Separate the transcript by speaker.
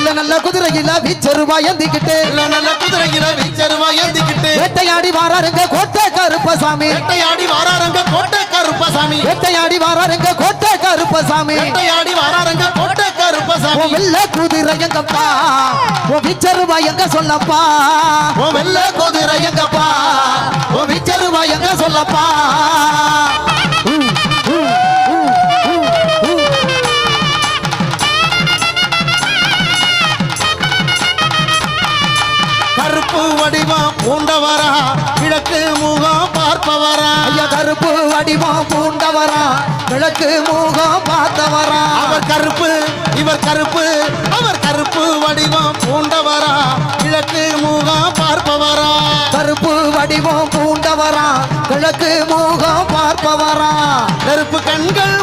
Speaker 1: நல்ல நல்ல குதிரையில வீச்சருவா ஏந்திக்கிட்டு
Speaker 2: நல்ல நல்ல குதிரையில வீச்சருவா ஏந்திக்கிட்டு
Speaker 1: வேட்டையாடி வாராருங்க கோட்டை கருப்பசாமி.
Speaker 2: வேட்டையாடி வாராரங்க கோட்டை கருப்பசாமி.
Speaker 1: வேட்டையாடி வாராருங்க கோட்டை கருப்பசாமி.
Speaker 2: வேட்டையாடி வாராரங்க கோட்டை கருப்பசாமி.
Speaker 1: வெள்ள குதிரை எங்கப்பா? ஓ விச்சருவா எங்க சொல்லப்பா?
Speaker 2: ஓ வெள்ள குதிரை எங்கப்பா?
Speaker 1: ஓ விச்சருவா எங்க சொல்லப்பா?
Speaker 2: கருப்பு வடிவம் பூண்டவரா கிழக்கு முகம் பார்ப்பவரா.
Speaker 1: ஐயா கருப்பு வடிவம் பூண்டவரா கிழக்கு மூகம் பார்த்தவரா.
Speaker 2: அவர் கருப்பு இவர் கருப்பு அவர் கருப்பு வடிவம் பூண்டவரா கிழக்கு முகம் பார்ப்பவரா.
Speaker 1: கருப்பு வடிவம் பூண்டவரா கிழக்கு மூகம் பார்ப்பவரா.
Speaker 2: நெருப்பு கண்கள்